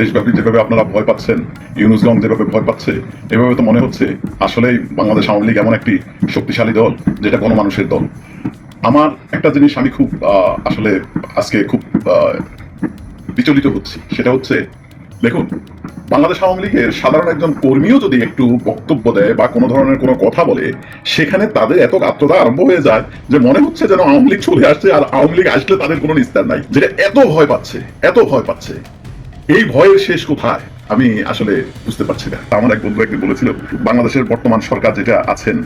দেশব্যাপী যেভাবে আপনারা ভয় পাচ্ছেন ইউনুসগঞ্জ যেভাবে ভয় পাচ্ছে, এভাবে তো মনে হচ্ছে আসলেই বাংলাদেশ আওয়ামী লীগ এমন একটি শক্তিশালী দল, যেটা কোনো মানুষের দল। আমার একটা জিনিস আমি খুব আসলে আজকে খুব বিচলিত হচ্ছি। সেটা হচ্ছে, দেখুন, বাংলাদেশ আওয়ামী লীগের সাধারণ একজন কর্মীও যদি একটু বক্তব্য দেয় বা কোনো ধরনের কোনো কথা বলে, সেখানে তাদের এত আত্মতা আরম্ভ হয়ে যায় যে মনে হচ্ছে যেন আওয়ামী লীগ চলে আসছে আর আওয়ামী লীগ আসলে তাদের কোনো নিস্তার নাই, যেটা এত ভয় পাচ্ছে, এত ভয় পাচ্ছে। এই ভয়ের শেষ কোথায়? আমি আসলে বুঝতে পারছি না। আমার এক বন্ধু একদিন বলেছিল, বাংলাদেশের বর্তমান সরকার যেটা আছেন,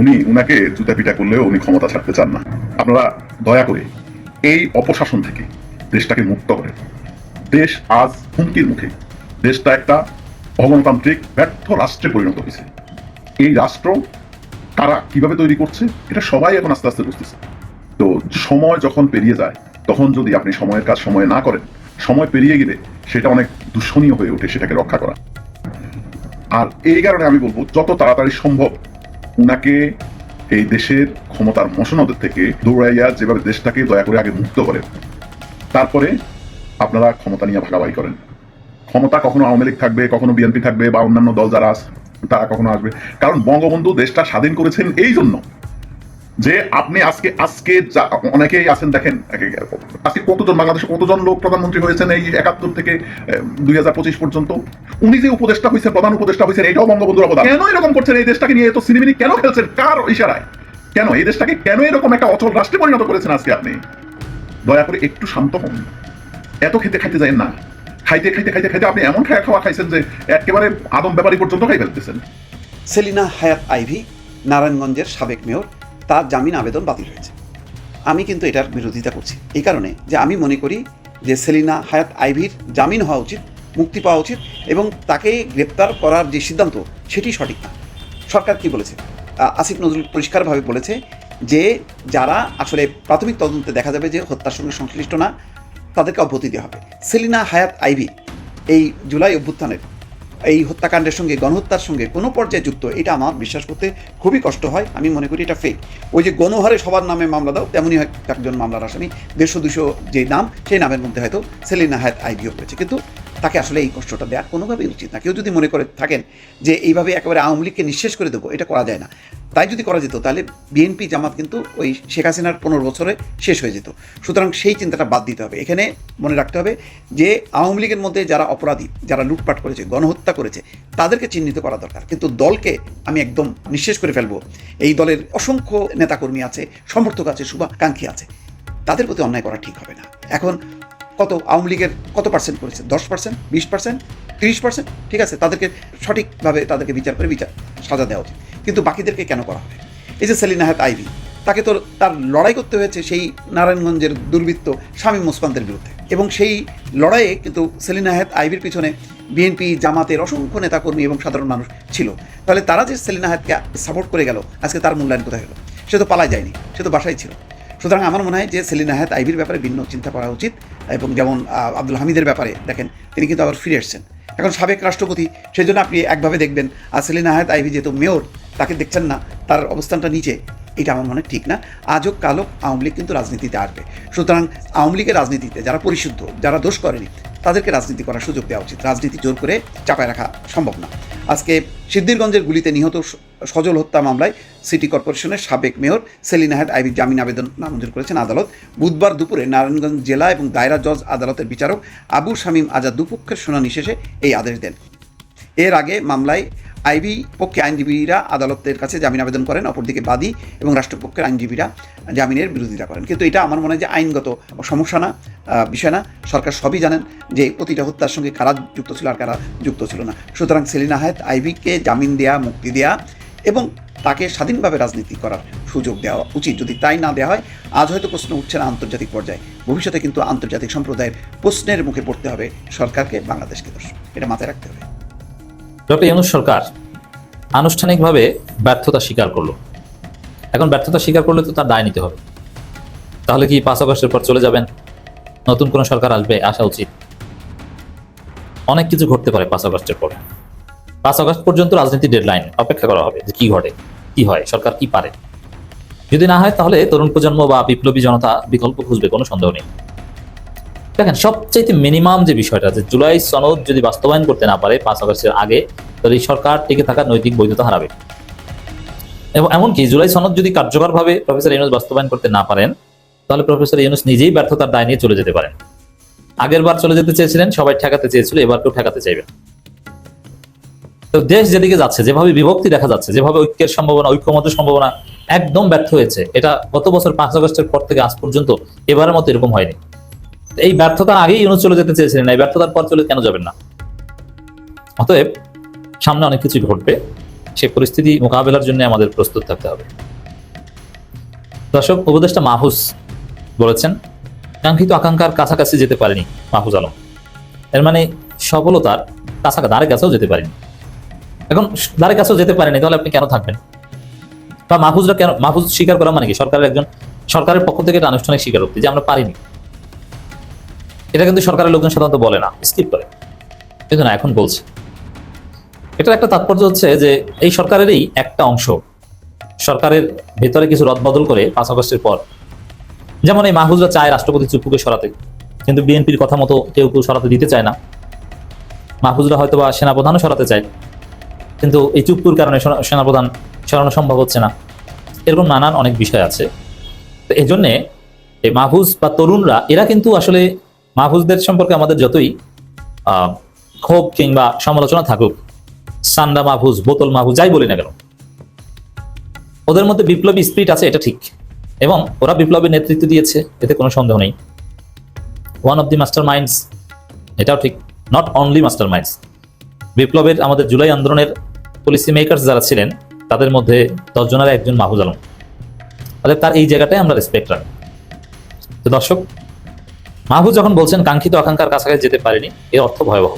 উনি উনাকে জুতা পিটা করলেও উনি ক্ষমতা ছাড়তে চান না। আপনারা দয়া করে এই অপশাসন থেকে দেশটাকে মুক্ত করেন। দেশ আজ হুমকির মুখে। দেশটা একটা অগণতান্ত্রিক ব্যর্থ রাষ্ট্রে পরিণত হয়েছে। এই রাষ্ট্র কারা কীভাবে তৈরি করছে, এটা সবাই এখন আস্তে আস্তে বুঝতেছে। তো সময় যখন পেরিয়ে যায়, তখন যদি আপনি সময়ের কাজ সময়ে না করেন, সময় পেরিয়ে গেলে সেটা অনেক দূষণীয় হয়ে ওঠে সেটাকে রক্ষা করা। আর এই কারণে আমি বলব, যত তাড়াতাড়ি সম্ভব উনাকে এই দেশের ক্ষমতার মসনদের থেকে দৌড়াইয়া যেভাবে দেশটাকে দয়া করে আগে মুক্ত করেন, তারপরে আপনারা ক্ষমতা নিয়ে ভাগাভাগি করেন। ক্ষমতা কখনো আওয়ামী লীগ থাকবে, কখনো বিএনপি থাকবে বা অন্যান্য দল যারা তারা কখনো আসবে। কারণ বঙ্গবন্ধু দেশটা স্বাধীন করেছেন এই জন্য। যে আপনি আজকে আজকে অনেকেই আছেন, দেখেন আজকে কতজন বাংলাদেশে, কতজন লোক প্রধানমন্ত্রী হয়েছেন এই একাত্তর থেকে দুই হাজার পঁচিশ পর্যন্ত? উনি যে উপদেষ্টা হয়েছেন, প্রধান উপদেষ্টা হয়েছেন, এটাও বঙ্গবন্ধুর অবদান। কেন এরকম করছেন এই দেশটাকে নিয়ে? এত সিনেমিনি কেন খেলছেন? কার ইশারায়? কেন? এই দেশটাকে কেন এরকম একটা অচল রাষ্ট্রে পরিণত করেছেন আজকে আপনি? দয়া করে একটু শান্ত হন। এত খেতে খাইতে যায় না। খাইতে খাইতে খাইতে খাইতে আপনি এমন খাওয়া খাওয়া খাইছেন যে একেবারে আদম ব্যাপারী পর্যন্ত খাই ফেলতেছেন। সেলিনা হায়াত আইভি, নারায়ণগঞ্জের সাবেক মেয়র তার জামিন আবেদন বাতিল হয়েছে। আমি কিন্তু এটার বিরোধিতা করছি। এই কারণে যে আমি মনে করি যে সেলিনা হায়াত আইভির জামিন হওয়া উচিত, মুক্তি পাওয়া উচিত এবং তাকে গ্রেপ্তার করার যে সিদ্ধান্ত, সেটি সঠিক না। সরকার কি বলেছে? আসিফ নজরুল পরিষ্কারভাবে বলেছে যে যারা আসলে প্রাথমিক তদন্তে দেখা যাবে যে হত্যার সঙ্গে সংশ্লিষ্ট না, তাদেরকে অব্যাহতি দেওয়া হবে। সেলিনা হায়াত আইভি এই জুলাই অভ্যুত্থানের এই হত্যাকাণ্ডের সঙ্গে, গণহত্যার সঙ্গে কোনো পর্যায়ে যুক্ত, এটা আমার বিশ্বাস করতে খুবই কষ্ট হয়। আমি মনে করি এটা ফেক ওই যে গণহারে সবার নামে মামলা দাও, তেমনই হয় একজন মামলার আসামি। দেড়শো দুশো যে নাম, সেই নামের মধ্যে হয়তো সেলিনা হায়াত আইডিও করেছে কিন্তু তাকে আসলে এই কষ্টটা দেওয়া কোনোভাবেই উচিত না। কেউ যদি মনে করে থাকেন যে এইভাবে একেবারে আওয়ামী লীগকে নিঃশেষ করে দেবো, এটা করা যায় না। তাই যদি করা যেত, তাহলে বিএনপি জামাত কিন্তু ওই শেখ হাসিনার পনেরো বছরে শেষ হয়ে যেত। সুতরাং সেই চিন্তাটা বাদ দিতে হবে। এখানে মনে রাখতে হবে যে আওয়ামী লীগের মধ্যে যারা অপরাধী, যারা লুটপাট করেছে, গণহত্যা করেছে, তাদেরকে চিহ্নিত করা দরকার। কিন্তু দলকে আমি একদম নিঃশেষ করে ফেলব। এই দলের অসংখ্য নেতাকর্মী আছে, সমর্থক আছে, শুভাকাঙ্ক্ষী আছে। তাদের প্রতি অন্যায় করা ঠিক হবে না। এখন কত আওয়ামী লীগের কত পার্সেন্ট করেছে? দশ পার্সেন্ট বিশ পার্সেন্ট তিরিশ পার্সেন্ট ঠিক আছে, তাদেরকে সঠিকভাবে তাদেরকে বিচার করে বিচার, সাজা দেওয়া উচিত। কিন্তু বাকিদেরকে কেন করা হবে? এই যে সেলিনা হায়াত আইভি, তাকে তো তার লড়াই করতে হয়েছে সেই নারায়ণগঞ্জের দুর্বৃত্ত স্বামী ওসমানদের বিরুদ্ধে। এবং সেই লড়াইয়ে কিন্তু সেলিনা হায়াত আইভির পিছনে বিএনপি, জামাতের অসংখ্য নেতাকর্মী এবং সাধারণ মানুষ ছিল। তাহলে তারা যে সেলিনা হায়াতকে সাপোর্ট করে গেল, আজকে তার মূল্যায়ন কোথায় হলো? সে তো পালায় যায়নি, সে তো বাসায় ছিল। সুতরাং আমার মনে হয় যে সেলিনা হায়াত আইভির ব্যাপারে ভিন্ন চিন্তা করা উচিত, এবং যেমন আব্দুল হামিদের ব্যাপারে দেখেন, তিনি কিন্তু আবার ফিরে এসছেন। এখন সাবেক রাষ্ট্রপতি সেই জন্য আপনি একভাবে দেখবেন আর সেলিনা হায়াত আইভি যেহেতু মেয়র, তাকে দেখছেন না, তার অবস্থানটা নিচে। এটা আমার মনে ঠিক না। আজ হোক, কাল হোক, আওয়ামী লীগ কিন্তু রাজনীতিতে আসবে। সুতরাং আওয়ামী লীগের রাজনীতিতে যারা পরিশুদ্ধ, যারা দোষ করেনি, তাদেরকে রাজনীতি করার সুযোগ দেওয়া উচিত। রাজনীতি জোর করে চাপায় রাখা সম্ভব না। আজকে সিদ্দিরগঞ্জের গুলিতে নিহত সজল হত্যা মামলায় সিটি কর্পোরেশনের সাবেক মেয়র সেলিনা হায়াত আইবির জামিন আবেদন নামঞ্জুর করেছেন আদালত। বুধবার দুপুরে নারায়ণগঞ্জ জেলা এবং দায়রা জজ আদালতের বিচারক আবু শামীম আজাদ দুপক্ষের শুনানি শেষে এই আদেশ দেন। এর আগে মামলায় আইবি পক্ষে আইনজীবীরা আদালতের কাছে জামিন আবেদন করেন, অপরদিকে বাদী এবং রাষ্ট্রপক্ষের আইনজীবীরা জামিনের বিরোধিতা করেন। কিন্তু এটা আমার মনে হয় যে আইনগত সমস্যা না বিষয় না। সরকার সবই জানেন যে প্রতিটা হত্যার সঙ্গে কারা যুক্ত ছিল আর কারা যুক্ত ছিল না। সুতরাং সেলিনা হায়াত আইবিকে জামিন দেয়া, মুক্তি দেয়া এবং তাকে স্বাধীনভাবে রাজনীতি করার সুযোগ দেওয়া উচিত। যদি তাই না দেওয়া হয়, আজ হয়তো প্রশ্ন উঠছে না আন্তর্জাতিক পর্যায়ে। ভবিষ্যতে কিন্তু আন্তর্জাতিক সম্প্রদায়ের প্রশ্নের মুখে পড়তে হবে সরকারকে, বাংলাদেশকে দোষ এটা মাথায় রাখতে হবে। ডক্টর ইউনুস সরকার আনুষ্ঠানিকভাবে ব্যর্থতা স্বীকার করল। এখন ব্যর্থতা স্বীকার করলে তো তার দায় নিতে হবে। তাহলে কি পাঁচ আগস্টের পর চলে যাবেন? নতুন কোনো সরকার আসবে, আসা উচিত। অনেক কিছু ঘটতে পারে পাঁচ আগস্টের পর। পাঁচ আগস্ট পর্যন্ত রাজনীতি ডেডলাইন অপেক্ষা করা হবে যে কি ঘটে, কি হয়, সরকার কি পারে। যদি না হয় তাহলে তরুণ প্রজন্ম বা বিপ্লবী জনতা বিকল্প খুঁজবে, কোনো সন্দেহ নেই। দেখেন, সবচাইতে মিনিমাম যে বিষয়টা যে জুলাই সনদ যদি বাস্তবায়ন করতে না পারে পাঁচ আগস্টের আগে, তাহলে এই সরকার টিকে থাকার নৈতিক বৈধতা হারাবে। এবং এমনকি জুলাই সনদ যদি কার্যকরভাবে প্রফেসর ইউনুস বাস্তবায়ন করতে না পারেন, তাহলে প্রফেসর ইউনুস নিজেই ব্যর্থতার দায় নিয়ে চলে যেতে পারেন। আগের বার চলে যেতে চেয়েছিলেন, সবাই ঠেকাতে চেয়েছিল, এবার কেউ ঠেকাতে চাইবে না। তো দেশ যেদিকে যাচ্ছে, যেভাবে বিভক্তি দেখা যাচ্ছে, যেভাবে ঐক্যের সম্ভাবনা, ঐক্যমতের সম্ভাবনা একদম ব্যর্থ হয়েছে, এটা গত বছর পাঁচ আগস্টের পর থেকে আজ পর্যন্ত এবারের মতো এরকম হয়নি। এই ব্যর্থতার আগেই ইউনুস চলে যেতে চেয়েছিলেন না এই ব্যর্থতার পর চলে কেন যাবেন না? অতএব সামনে অনেক কিছু ঘটবে সেই পরিস্থিতি মোকাবেলার জন্য আমাদের প্রস্তুত থাকতে হবে। দর্শক, উপদেষ্টা মাহফুজ বলেছেন, কাঙ্ক্ষিত আকাঙ্ক্ষার কাছাকাছি যেতে পারেনি মাহফুজ আলম। এর মানে সফলতার কাছাকাছি দ্বারে কাছেও যেতে পারেনি। এখন দ্বারে কাছেও যেতে পারেনি, তাহলে আপনি কেন থাকবেন? বা মাহফুজরা কেন, মাহফুজ স্বীকার করা মানে কি? সরকারের একজন, সরকারের পক্ষ থেকে এটা আনুষ্ঠানিক স্বীকারোক্তি যে আমরা পারিনি। এটা কিন্তু সরকারের লোকজন সাধারণত বলে না স্কিপ করে। কিন্তু না এখন বলছে। এটার একটা তাৎপর্য হচ্ছে যে এই সরকারেরই একটা অংশ, সরকারের ভেতরে কিছু রদবদল করে পাঁচ আগস্টের পর, যেমন এই মাহফুজরা চায় রাষ্ট্রপতি চুপ্পুকে সরাতে, কিন্তু বিএনপির কথা মতো কেউ কেউ সরাতে দিতে চায় না। মাহফুজরা হয়তো বা সেনাপ্রধানও সরাতে চায়, কিন্তু এই চুপ্পুর কারণে সেনাপ্রধান সরানো সম্ভব হচ্ছে না। এরকম নানান অনেক বিষয় আছে। তো এই জন্যে এই মাহফুজ বা তরুণরা, এরা কিন্তু আসলে মাহফুজদের সম্পর্কে আমাদের যতই ক্ষোভ কিংবা সমালোচনা থাকুক, সান্ডা মাহফুজ, বোতল মাহফুজ, যাই বলি না কেন, ওদের মধ্যে বিপ্লবী স্পিরিট আছে, এটা ঠিক। এবং ওরা বিপ্লবের নেতৃত্ব দিয়েছে, এতে কোনো সন্দেহ নেই। One of the master minds এটাও ঠিক নট অনলি মাস্টার মাইন্ডস বিপ্লবের আমাদের জুলাই আন্দোলনের পলিসি মেকার্স যারা ছিলেন, তাদের মধ্যে দশজনের একজন মাহফুজ আলম। অর্থাৎ তার এই জায়গাটাই আমরা রেসপেক্ট রাখি। তো দর্শক মাহফুজ যখন বলছেন, কাঙ্ক্ষিত আকাঙ্ক্ষার কাছাকাছি যেতে পারেনি এর অর্থ ভয়াবহ।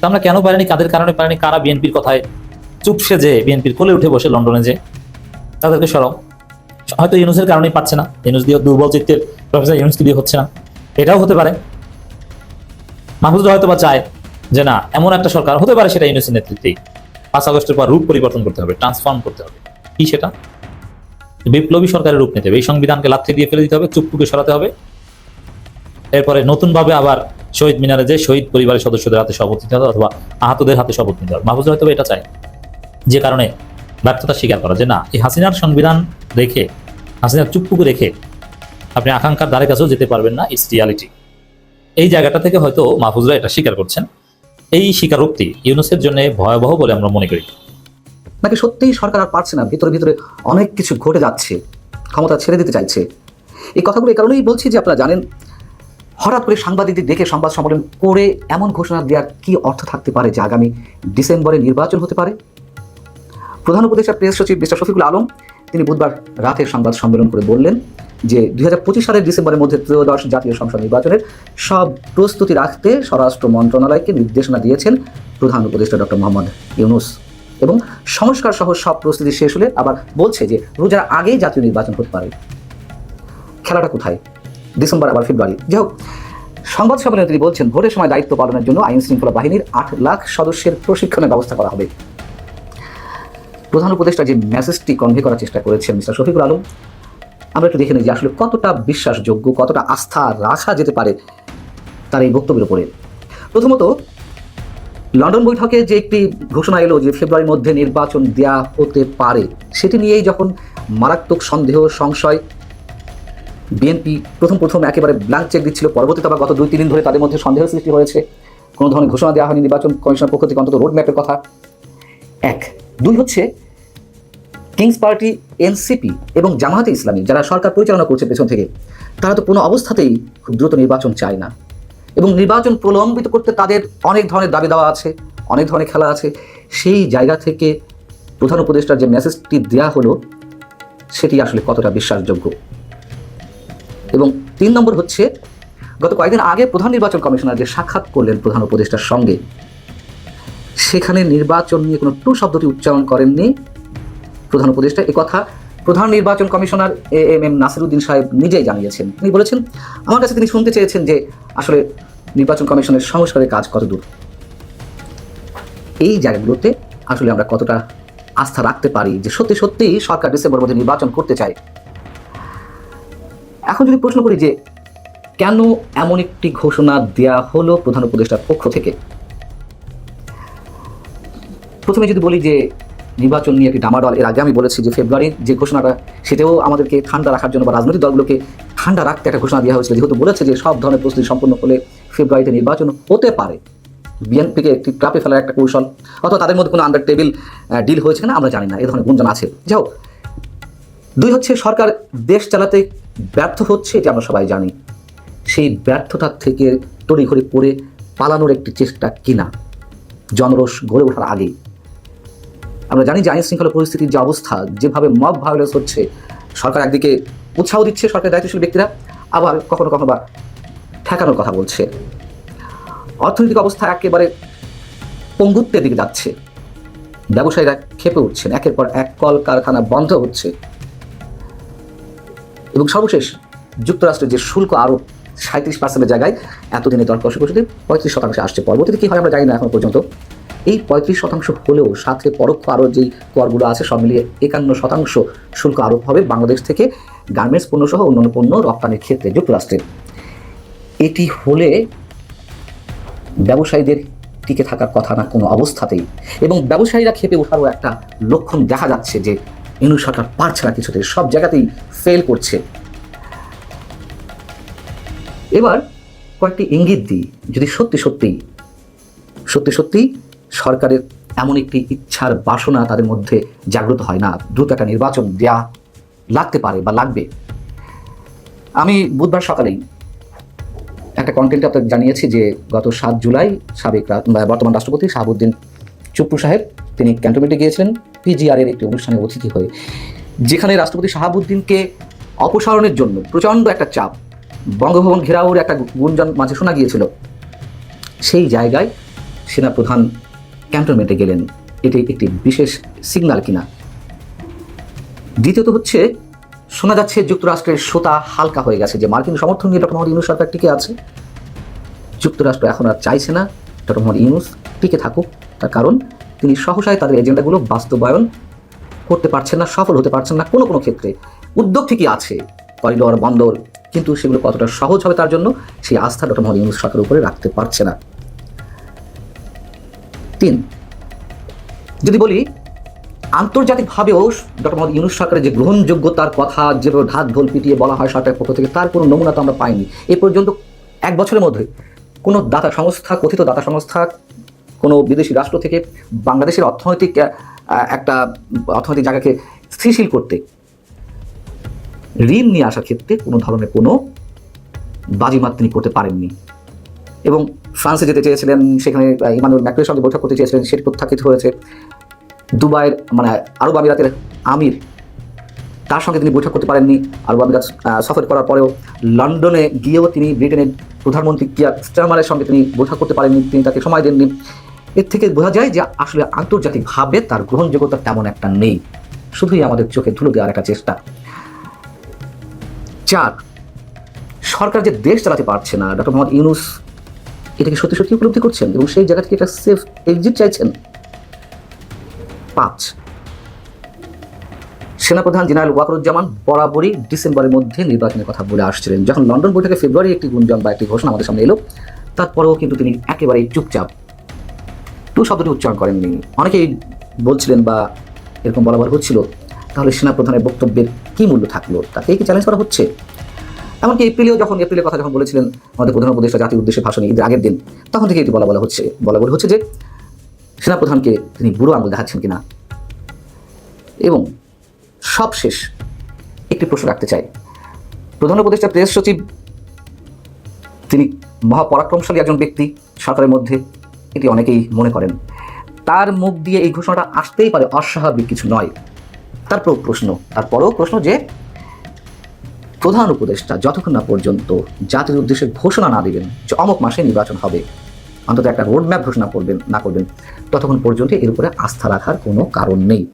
তা আমরা কেন পারিনি? কাদের কারণে পারিনি? কারা বিএনপির কথায় চুপসে যে বিএনপির কোলে উঠে বসে লন্ডনে যে? তাদেরকে সরাও। হয়তো ইউনুসের কারণেই পাচ্ছে না। ইউনুস দিয়ে দুর্বল চিত্তের প্রফেসর ইউনুসকে দিয়ে হচ্ছে না? এটাও হতে পারে। মাহফুজরা হয়তো বা চায় যে না, এমন একটা সরকার হতে পারে সেটা ইউনুসের নেতৃত্বেই। পাঁচ আগস্টের পর রূপ পরিবর্তন করতে হবে, ট্রান্সফর্ম করতে হবে। কি সেটা? বিপ্লবী সরকারের রূপ নিতে হবে। এই সংবিধানকে লাথি দিয়ে ফেলে দিতে হবে চুপ্পুকে সরাতে হবে। এরপরে নতুনভাবে আবার শহীদ মিনারে যে শহীদ পরিবারের সদস্যদের হাতে শপথ নিতে হবে অথবা আহতদের হাতে শপথ নিতে হবে। মাহফুজ হয়তো এটা চায়। যে কারণে ব্যর্থতা স্বীকার করা যে না, এই হাসিনার সংবিধান রেখে, হাসিনার চুপ্পুকে রেখে আপনি আকাঙ্ক্ষার দ্বারে কাছেও যেতে পারবেন না ইটস রিয়ালিটি এই জায়গাটা থেকে হয়তো মাহফুজরা এটা স্বীকার করছেন। এই স্বীকারোক্তি ইউনুসের জন্য ভয়াবহ বলে আমরা মনে করি। নাকি সত্যিই সরকার আর পারছে না? ভিতরে ভিতরে অনেক কিছু ঘটে যাচ্ছে, ক্ষমতা ছেড়ে দিতে চাইছে। এই কথাগুলো এই কারণেই বলছি যে আপনারা জানেন হঠাৎ করে সাংবাদিকদের ডেকে সংবাদ সম্মেলন করে এমন ঘোষণা দেওয়ার কি অর্থ থাকতে পারে যে আগামী ডিসেম্বরে নির্বাচন হতে পারে? প্রধান উপদেষ্টা, প্রেস সচিব মিস্টার শফিকুল আলম তিনি বুধবার রাতের সংবাদ সম্মেলন করে বললেন যে দু হাজার পঁচিশ সালের ডিসেম্বরের মধ্যে ত্রয়োদশ জাতীয় সংসদ নির্বাচনের সব প্রস্তুতি রাখতে স্বরাষ্ট্র মন্ত্রণালয়কে নির্দেশনা দিয়েছেন প্রধান উপদেষ্টা ডক্টর মোহাম্মদ ইউনুস। এবং সংস্কার সহ সব প্রস্তুতি শেষ হলে আবার বলছে যে রোজার আগেই জাতীয় নির্বাচন হতে পারে। খেলাটা কোথায়? ডিসেম্বর আবার ফেব্রুয়ারি। যাই হোক, সংবাদ সম্মেলনে তিনি বলছেন, ভোটের সময় দায়িত্ব পালনের জন্য আইন শৃঙ্খলা বাহিনীর আট লাখ সদস্যের প্রশিক্ষণের ব্যবস্থা করা হবে। প্রধান উপদেষ্টা যে মেসেজটি কনভে করার চেষ্টা করেছেন মিস্টার শফিকুল আলম, আমরা একটু দেখে নিই যে আসলে কতটা বিশ্বাসযোগ্য, কতটা আস্থা রাখা যেতে পারে তার এই বক্তব্যের উপরে। প্রথমত, লন্ডন বৈঠকে যে একটি ঘোষণা এলো যে ফেব্রুয়ারির মধ্যে নির্বাচন দেয়া হতে পারে, সেটি নিয়েই যখন মারাত্মক সন্দেহ, সংশয় বিএনপি প্রথম প্রথম একেবারে ব্ল্যাঙ্ক চেক দিচ্ছিল। পরবর্তীতে আবার গত দুই তিন দিন ধরে তাদের মধ্যে সন্দেহ সৃষ্টি হয়েছে। কোনো ধরনের ঘোষণা দেওয়া হয়নি। নির্বাচন কমিশনের পক্ষ থেকে অন্তত রোড ম্যাপের কথা। এক। দুই হচ্ছে কিংস পার্টি এনসিপি এবং জামায়াতে ইসলামী যারা সরকার পরিচালনা করছে পেছন থেকে, তারা তো কোনো অবস্থাতেই খুব দ্রুত নির্বাচন চায় না। এবং নির্বাচন প্রলম্বিত করতে তাদের অনেক ধরনের দাবি দেওয়া আছে, অনেক ধরনের খেলা আছে। সেই জায়গা থেকে প্রধান উপদেষ্টার যে মেসেজটি দেওয়া হলো, সেটি আসলে কতটা বিশ্বাসযোগ্য? এবং তিন নম্বর হচ্ছে, গত কয়েকদিন আগে প্রধান নির্বাচন কমিশনার যে সাক্ষাৎ করলেন প্রধান উপদেষ্টার সঙ্গে, সেখানে নির্বাচন নিয়ে কোনো টু শব্দটি উচ্চারণ করেননি প্রধান উপদেষ্টা। কথা প্রধান নির্বাচন commissioner A M M Nasiruddin সাহেব নিজেই জানিয়েছেন। তিনি বলেছেন, আমার কাছে তিনি শুনতে চেয়েছেন যে আসলে নির্বাচন কমিশনের সংস্কারের কাজ কত দূর এই জায়গাগুলোতে আসলে আমরা কতটা আস্থা রাখতে পারি যে সত্যি সত্যিই সরকার ডিসেম্বর মধ্যে নির্বাচন করতে চায়। এখন যদি প্রশ্ন করি যে কেন এমন একটি ঘোষণা দেয়া হলো প্রধান উপদেষ্টার পক্ষ থেকে? প্রথমে যদি বলি যে নির্বাচন নিয়ে একটি ডামাডল, এর আগে আমি বলেছি যে ফেব্রুয়ারির যে ঘোষণাটা, সেটাও আমাদেরকে ঠান্ডা রাখার জন্য বা রাজনৈতিক দলগুলোকে ঠান্ডা রাখতে একটা ঘোষণা দেওয়া হয়েছিল। যেহেতু বলেছে যে সব ধরনের প্রস্তুতি সম্পন্ন হলে ফেব্রুয়ারিতে নির্বাচন হতে পারে। বিএনপিকে একটি ট্রাপে ফেলার একটা কৌশল অথবা তাদের মধ্যে কোনো আন্ডার টেবিল ডিল হয়েছে কিনা আমরা জানি না, এ ধরনের গুঞ্জন আছে। যাও দুই হচ্ছে সরকার দেশ চালাতে ব্যর্থ হচ্ছে এটি আমরা সবাই জানি। সেই ব্যর্থতা থেকে তড়িঘড়ি পড়ে পালানোর একটি চেষ্টা কিনা? জনরোষ গড়ে ওঠার আগে। আমরা জানি যে আইন শৃঙ্খলা পরিস্থিতির যে অবস্থা, যেভাবে মব ভায়োলেন্স হচ্ছে, সরকার একদিকে উৎসাহ দিচ্ছে সরকারের দায়িত্বশীল ব্যক্তিরা, আবার কখনো কখনো বা ঠেকানোর কথা বলছে। অর্থনৈতিক অবস্থা একেবারে পঙ্গুত্বের দিকে যাচ্ছে। ব্যবসায়ীরা খেপে উঠছেন। একের পর এক কল কারখানা বন্ধ হচ্ছে। এবং সর্বশেষ যুক্তরাষ্ট্রের যে শুল্ক আরোপ সাঁত্রিশ পার্সেন্টের জায়গায় এতদিনে দর কষাকষিতে পঁয়ত্রিশ শতাংশে আসছে। পরবর্তীতে কী হয় আমরা জানি না এখন পর্যন্ত। এই পঁয়ত্রিশ শতাংশ হলেও সাথে পরোক্ষ আরও যেই করগুলো আছে সব মিলিয়ে একান্ন শতাংশ শুল্ক আরোপ হবে বাংলাদেশ থেকে গার্মেন্টস পণ্য সহ অন্যান্য পণ্য রপ্তানির ক্ষেত্রে যুক্তরাষ্ট্রে। এটি হলে ব্যবসায়ীদের টিকে থাকার কথা না কোনো অবস্থাতেই। এবং ব্যবসায়ীরা খেপে ওঠারও একটা লক্ষণ দেখা যাচ্ছে যে ইনু সরকার পারছে না কিছুতে সব জায়গাতেই ফেল করছে। এবার কয়েকটি ইঙ্গিত দিই, যদি সত্যি সত্যি সত্যি সত্যি সরকারের এমন একটি ইচ্ছার বাসনা তাদের মধ্যে জাগ্রত হয় না, দ্রুত একটা নির্বাচন দেয়া লাগতে পারে বা লাগবে। আমি বুধবার সকালেই একটা কন্টেন্টে আপনাকে জানিয়েছি যে গত সাত জুলাই সাবেক বর্তমান রাষ্ট্রপতি শাহাবুদ্দিন চুপ্পু সাহেব, তিনি ক্যান্টনমেন্টে গিয়েছিলেন পিজিআর এর একটি অনুষ্ঠানে অতিথি হয়ে। যেখানে রাষ্ট্রপতি শাহাবুদ্দিনকে অপসারণের জন্য প্রচণ্ড একটা চাপ, বঙ্গভবন ঘেরাওর একটা গুঞ্জন মাঝে শোনা গিয়েছিল। সেই জায়গায় সেনাপ্রধান ক্যান্টনমেন্টে গেলেন। এটি একটি বিশেষ সিগন্যাল কিনা? দ্বিতীয়ত হচ্ছে, শোনা যাচ্ছে যুক্তরাষ্ট্রের সোতা হালকা হয়ে গেছে। যে মার্কিন সমর্থন নিয়ে ডক্টর মোহাম্মদ ইউনুস সরকার টিকে আছে, যুক্তরাষ্ট্র এখন আর চাইছে না। ডক্টর মোহাম্মদ ইউনুস টিকে থাকুক। তার কারণ তিনি সহসায় তাদের এজেন্ডাগুলো বাস্তবায়ন করতে পারছেন না, সফল হতে পারছেন না কোনো কোনো ক্ষেত্রে। উদ্যোগ ঠিকই আছে, করিডোর বন্দর, কিন্তু সেগুলো কতটা সহজ হবে তার জন্য সেই আস্থা ডক্টর মোহাম্মদ ইউনুস সরকারের উপরে রাখতে পারছে না। তিন, যদি বলি, আন্তর্জাতিকভাবেও ডক্টর মোহাম্মদ ইউনুস সরকারের যে গ্রহণযোগ্যতার কথা, যেভাবে ঢাক ঢোল পিটিয়ে বলা হয় সরকারের পক্ষ থেকে, তার কোনো নমুনা তো আমরা পাইনি। এ পর্যন্ত এক বছরের মধ্যে কোনো দাতা সংস্থা, কথিত দাতা সংস্থা কোনো বিদেশি রাষ্ট্র থেকে বাংলাদেশের অর্থনৈতিক একটা অর্থনৈতিক জায়গাকে স্থিতিশীল করতে, ঋণ নিয়ে আসার ক্ষেত্রে কোনো ধরনের কোনো বাজিমাত তিনি করতে পারেননি। এবং ফ্রান্সে যেতে চেয়েছিলেন, সেখানে ইমানুয়েল ম্যাক্রোর সঙ্গে বৈঠক করতে চেয়েছিলেন, সেটি প্রত্যাখ্যাত হয়েছে। দুবাইয়ের মানে আরব আমিরাতের আমির, তার সঙ্গে তিনি বৈঠক করতে পারেননি। আরব আমিরাত সফর করার পরেও লন্ডনে গিয়েও তিনি ব্রিটেনের প্রধানমন্ত্রী কিয়ার স্টারমারের সঙ্গে তিনি বৈঠক করতে পারেননি। তিনি তাকে সময় দেননি। এর থেকে বোঝা যায় যে আসলে আন্তর্জাতিকভাবে তার গ্রহণযোগ্যতা তেমন একটা নেই। শুধুই আমাদের চোখে ধুলো দেওয়ার একটা চেষ্টা। চার, সরকার যে দেশ চালাতে পারছে না, ডক্টর মোহাম্মদ ইউনুস এটাকে সত্যি সত্যি উপলব্ধি করছেন এবং সেই জায়গা থেকে একটা সেফ এক্সিট চাইছেন। পাঁচ, সেনাপ্রধান জেনারেল ওয়াকরুজ্জামান বরাবরই ডিসেম্বরের মধ্যে নির্বাচনের কথা বলে আসছিলেন। যখন লন্ডন বৈঠকে ফেব্রুয়ারি একটি গুঞ্জন বা একটি ঘোষণা আমাদের সামনে এলো, তারপরেও কিন্তু তিনি একেবারেই চুপচাপ টু শব্দটি উচ্চারণ করেননি। অনেকেই বলছিলেন বা এরকম বলা বলা হচ্ছিল, তাহলে সেনাপ্রধানের বক্তব্যের কী মূল্য থাকল? তাকে কি চ্যালেঞ্জ করা হচ্ছে? এমনকি এপ্রিলেও যখন, এপ্রিলের কথা যখন বলেছিলেন আমাদের প্রধান উপদেষ্টা জাতির উদ্দেশ্যে ভাষণে ঈদের আগের দিন, তখন থেকে এটি বলা বলা হচ্ছে। বলা বলা হচ্ছে যে, সেনাপ্রধানকে তিনি বুড়ো আঙুল দেখাচ্ছেন কিনা? এবং সবশেষ একটি প্রশ্ন রাখতে চাই। প্রধান উপদেষ্টা প্রেস সচিব, তিনি মহাপরাক্রমশালী একজন ব্যক্তি সরকারের মধ্যে। এটি অনেকেই মনে করেন। তার মুখ দিয়ে এই ঘোষণাটা আসতেই পারে অস্বাভাবিক কিছু নয়। তারপর প্রশ্ন, তারপরেও প্রশ্ন যে, প্রধান উপদেষ্টা যতক্ষণ না পর্যন্ত জাতির উদ্দেশ্যে ঘোষণা না দেবেন যে অমুক মাসে নির্বাচন হবে, অন্তত একটা রোডম্যাপ ঘোষণা করবেন, না করবেন, ততক্ষণ পর্যন্ত এর উপরে আস্থা রাখার কোনো কারণ নেই।